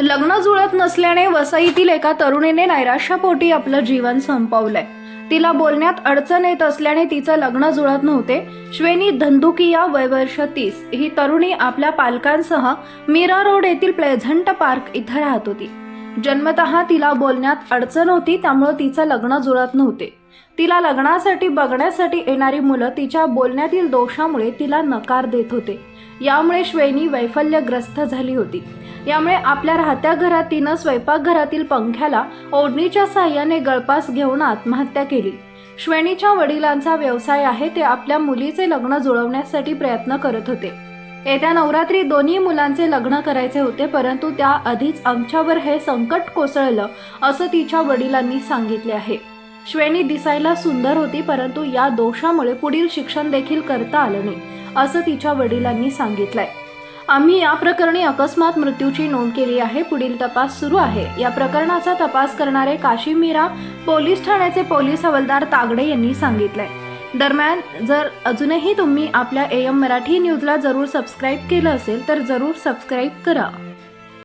लग्न जुळत नसल्याने वसईतील एका तरुणीने नैराश्यापोटी आपलं जीवन संपवलंय. तिला बोलण्यात अडचण येत असल्याने तिचं लग्न जुळत नव्हते. श्वेनी धंदुकिया वय वर्ष तीस. ही तरुणी आपल्या पालकांसह मीरा रोड येथील प्लेझंट पार्क इथं राहत होती. जन्मतः तिला बोलण्यात अडचण होती त्यामुळे तिचं लग्न जुळत नव्हते. तिला लग्नासाठी बघण्यासाठी येणारी मुलं तिच्या बोलण्यातील दोषामुळे तिला नकार देत होते. यामुळे श्वेनी वैफल्यग्रस्त झाली होती. यामुळे आपल्या राहत्या घरात तिनं स्वयंपाकघरातील पंख्याला ओढणीच्या साह्याने गळपास घेऊन आत्महत्या केली. श्वेणीच्या वडिलांचा व्यवसाय आहे ते आपल्या मुलीचे लग्न जुळवण्यासाठी प्रयत्न करत होते. येत्या नवरात्री दोन्ही मुलांचे लग्न करायचे होते परंतु त्या आधीच आमच्यावर हे संकट कोसळलं असं तिच्या वडिलांनी सांगितले आहे. श्वेणी दिसायला सुंदर होती परंतु या दोषामुळे पुढील शिक्षण देखील करता आलं नाही असं तिच्या वडिलांनी सांगितलंय. आम्ही या प्रकरणी अकस्मात मृत्यूची नोंद केली आहे. पुढील तपास सुरू आहे. या प्रकरणाचा तपास करणारे काशीमीरा पोलीस ठाण्याचे पोलीस हवालदार तागडे यांनी सांगितलंय. दरम्यान जर अजूनही तुम्ही आपल्या एम मराठी न्यूजला जरूर सबस्क्राईब केलं असेल तर जरूर सबस्क्राईब करा.